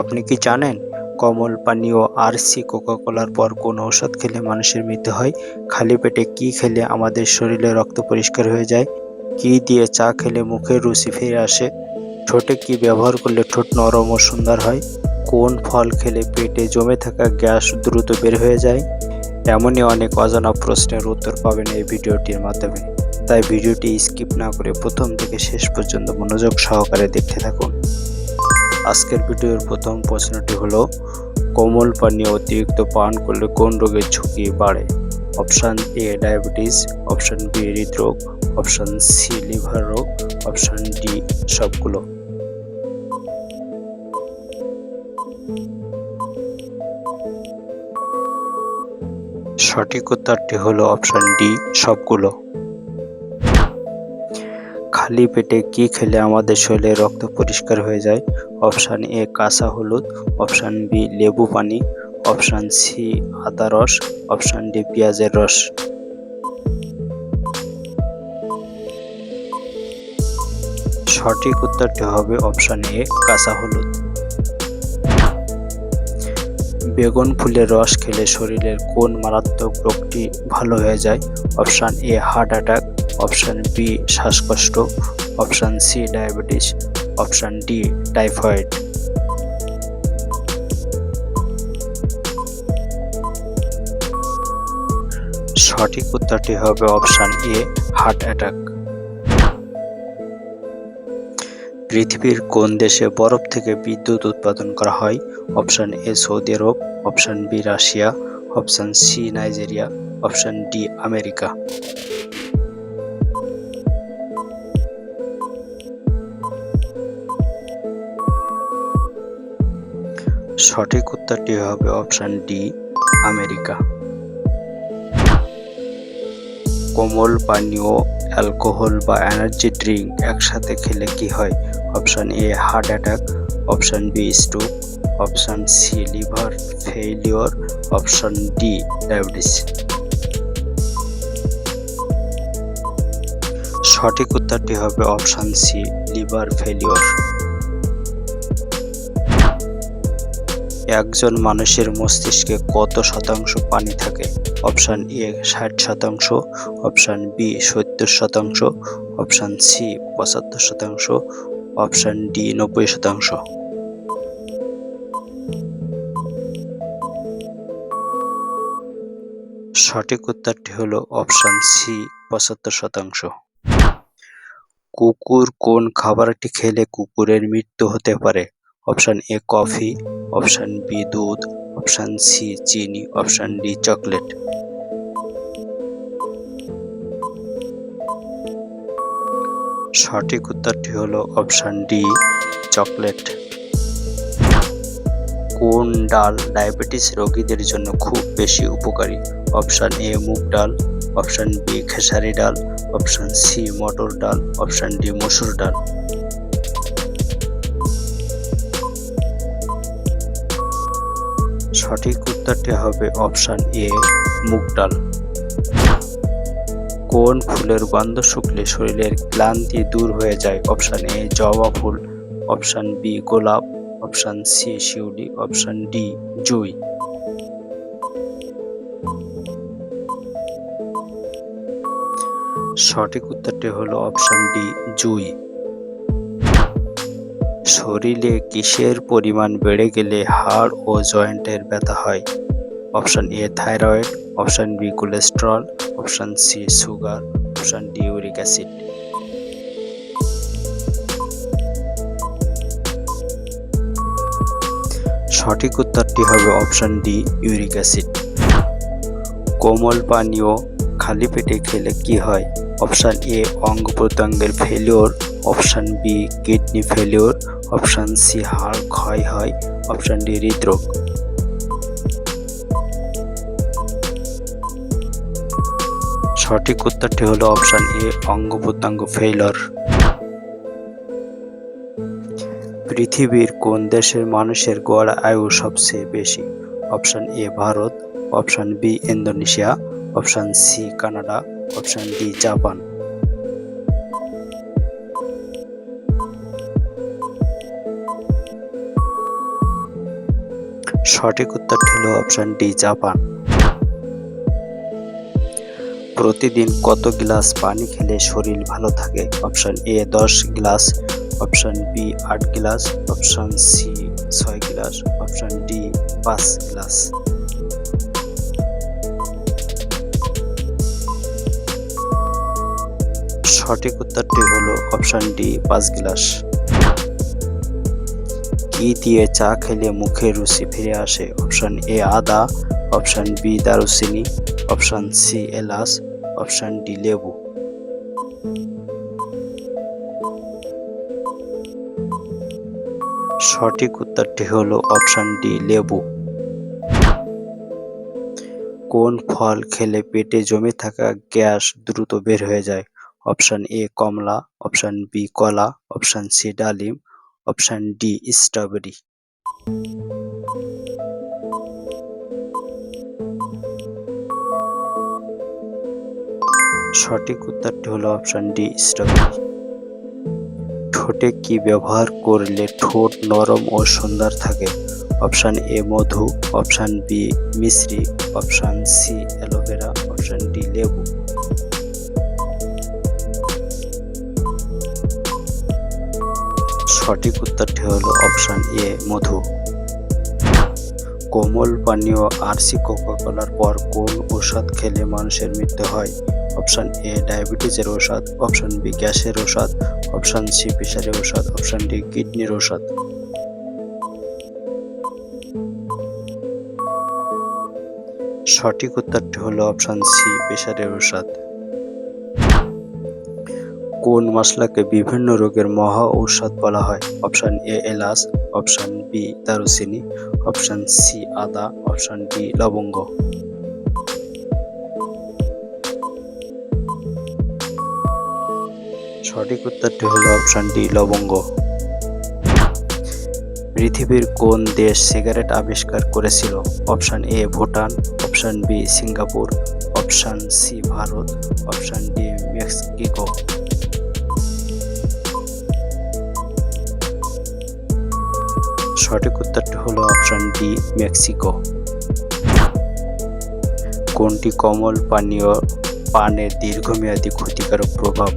আপনি কি জানেন, কমল পানীয় আর সি কোকাকোলার পর কোন ঔষধ খেলে মানুষের মৃত্যু হয়? খালি পেটে কি খেলে আমাদের শরীরে রক্ত পরিষ্কার হয়ে যায়? কি দিয়ে চা খেলে মুখের রুচি ফিরে আসে? ঠোঁটে কি ব্যবহার করলে ঠোঁট নরম ও সুন্দর হয়? কোন ফল খেলে পেটে জমে থাকা গ্যাস দ্রুত বের হয়ে যায়? এমনই অনেক অজানা প্রশ্নের উত্তর পাবেন এই ভিডিওটির মাধ্যমে। তাই ভিডিওটি স্কিপ না করে প্রথম থেকে শেষ পর্যন্ত মনোযোগ সহকারে দেখতে থাকুন। আজকের ভিডিওর প্রথম প্রশ্নটি হলো, কোমল পানীয় অতিরিক্ত পান করলে কোন রোগের ঝুঁকি বাড়ে? Option A diabetes, option B হৃদরোগ, অপশান সি লিভার রোগ, অপশান ডি সবগুলো। সঠিক উত্তরটি হলো অপশান ডি সবগুলো। খালি পেটে কি খেলে আমাদের শরীরে রক্ত পরিষ্কার হয়ে যায়? অপশান এ, কাঁচা হলুদ। অপশান বি, লেবু পানি। অপশান সি, আদা রস। অপশান ডি, পেঁয়াজের রস। সঠিক উত্তরটি হবে অপশান এ, কাঁচা হলুদ। বেগুন ফুলের রস খেলে শরীরের কোন মারাত্মক রোগটি ভালো হয়ে যায়? Option A, heart attack. Option B শ্বাসকষ্ট। Option C diabetes. Option D typhoid. সঠিক উত্তরটি হবে অপশান এ হার্ট অ্যাটাক। পৃথিবীর কোন দেশে বরফ থেকে বিদ্যুৎ উৎপাদন করা হয়? Option A Saudi Arab. Option B Russia. Option C Nigeria. Option D America. সঠিক উত্তরটি হবে অপশান ডি, আমেরিকা। কোমল পানীয়, অ্যালকোহল বা এনার্জি ড্রিঙ্ক একসাথে খেলে কি হয়? Option A, heart attack. Option B, stroke. Option C, liver failure. Option D, diabetes. সঠিক উত্তরটি হবে অপশান সি, লিভার ফেলিওর একজন মানুষের মস্তিষ্কে কত শতাংশ পানি থাকে? অপশান এ ষাট শতাংশ, অপশান বি সত্তর শতাংশ, অপশান সি পঁচাত্তর শতাংশ, অপশান ডি নব্বই শতাংশ। সঠিক উত্তরটি হলো অপশান সি পঁচাত্তর শতাংশ। কুকুর কোন খাবারটি খেলে কুকুরের মৃত্যু হতে পারে? Option A coffee option B দুধ. অপশান সি চিনি. অপশান ডি চকলেট সঠিক উত্তরটি হলো অপশান ডি চকলেট কোন ডাল ডায়াবেটিস রোগীদের জন্য খুব বেশি উপকারী? অপশান এ মুগ ডাল. অপশান বি খেসারি ডাল. অপশান সি মটর ডাল. অপশান ডি মসুর ডাল। সঠিক উত্তরটি হবে অপশান এ, মুগ ডাল। কোন ফুলের গন্ধ শুকলে শরীরের ক্লান্তি দূর হয়ে যায়? অপশান এ, জবা ফুল। অপশান বি, গোলাপ। অপশান সি, শিউলি। অপশান ডি, জুই। সঠিক উত্তরটি হলো অপশান ডি, জুই। শরীরে কিসের পরিমাণ বেড়ে গেলে হাড় ও জয়েন্টের ব্যথা হয়? Option A, thyroid, option B, cholesterol, option C, sugar, option D uric acid. সঠিক উত্তরটি হবে অপশান ডি, ইউরিক অ্যাসিড। কোমল পানীয় খালি পেটে খেলে কি হয়? অপশান এ, অঙ্গ প্রত্যঙ্গের failure option B, kidney failure. Option C, হাড় ক্ষয় হয়। অপশান ডি, হৃদরোগ। সঠিক উত্তরটি হলো অপশান এ অঙ্গ প্রত্যঙ্গ ফেইলর। পৃথিবীর কোন দেশের মানুষের গড় আয়ু সবচেয়ে বেশি? Option A, Bharat. Option B, Indonesia. Option C, Canada. Option D, Japan. সঠিক উত্তরটি হলো অপশন ডি জাপান। প্রতিদিন কত গ্লাস পানি খেলে শরীর ভালো থাকে? অপশন এ দশ গ্লাস। অপশন বি আট গ্লাস। অপশন সি ছয় গ্লাস। অপশন ডি পাঁচ গ্লাস। সঠিক উত্তরটি হলো অপশন ডি পাঁচ গ্লাস। কি দিয়ে চা খেলে মুখে রুচি ফিরে আসে। অপশন এ, আদা। অপশন বি, দারুচিনি। অপশন সি, এলাচ। অপশন ডি, লেবু। সঠিক উত্তরটি হলো অপশন ডি, লেবু। কোন ফল খেলে পেটে জমে থাকা গ্যাস দ্রুত বের হয়ে যায়? অপশন এ, কমলা। অপশন বি, কলা। অপশন সি, ডালিম। Option D, strawberry. সঠিক উত্তরটি হলো অপশন ডি, স্ট্রবেরি। ঠোঁটে কি ব্যবহার করলে ঠোঁট নরম ও সুন্দর থাকে? অপশন এ, মধু। Option B, Misri. Option C, aloe vera. Option D, লেবু। সঠিক উত্তরটি হল অপশান এ, মধু। কোমল পানীয় আরসি কোকাকোলার পর কোন ঔষধ খেলে মানুষের মৃত্যু হয়? অপশান এ, ডায়াবেটিসের ঔষধ। অপশান বি, গ্যাসের ঔষধ। অপশান সি প্রেশারের ঔষধ। অপশান ডি, কিডনির ঔষধ। সঠিক উত্তরটি হলো অপশান সি প্রেশারের ঔষধ। কোন মশলাকে বিভিন্ন রোগের মহা ঔষধ বলা হয়? অপশান এ এলাচ, অপশান বি দারুচিনি, অপশান সি আদা, অপশান ডি লবঙ্গ। সঠিক উত্তরটি হলো অপশান ডি লবঙ্গ। পৃথিবীর কোন দেশ সিগারেট আবিষ্কার করেছিল? Option A Bhutan, option B Singapore, option C Bharat, option D Mexico. সঠিক উত্তরটি হলো অপশন ডি মেক্সিকো কোনটি কমল পানীয় পানের দীর্ঘমেয়াদী ক্ষতিকারক প্রভাব?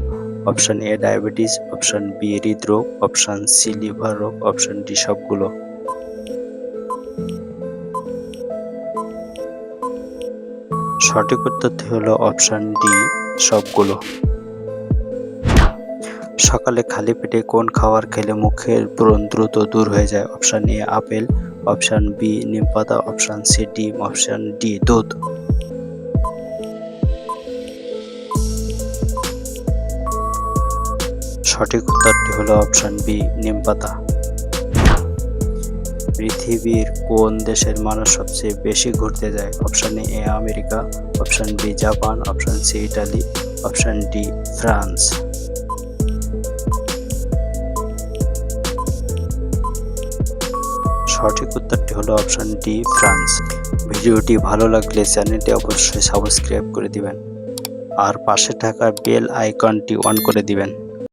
Option A diabetes option B হৃদরোগ। অপশন সি লিভার রোগ। অপশন ডি সবগুলো। সঠিক উত্তরটি হলো অপশন ডি সবগুলো। সকালে খালি পেটে কোন খাবার খেলে মুখের ব্রণ দ্রুত দূর হয়ে যায়? Option A, apple. Option B নিমপাতা অপশান সি, ডিম। অপশন ডি, দুধ। সঠিক উত্তরটি হলো অপশান বি নিমপাতা পৃথিবীর কোন দেশের মানুষ সবচেয়ে বেশি ঘুরতে যায়? Option A, America. Option B, Japan. Option C, Italy. Option D, France. সঠিক উত্তরটি হলো অপশন ডি ফ্রান্স ভিডিওটি ভালো লাগলে চ্যানেলটি অবশ্যই সাবস্ক্রাইব করে দিবেন। আর পাশে থাকা বেল আইকনটি অন করে দিবেন।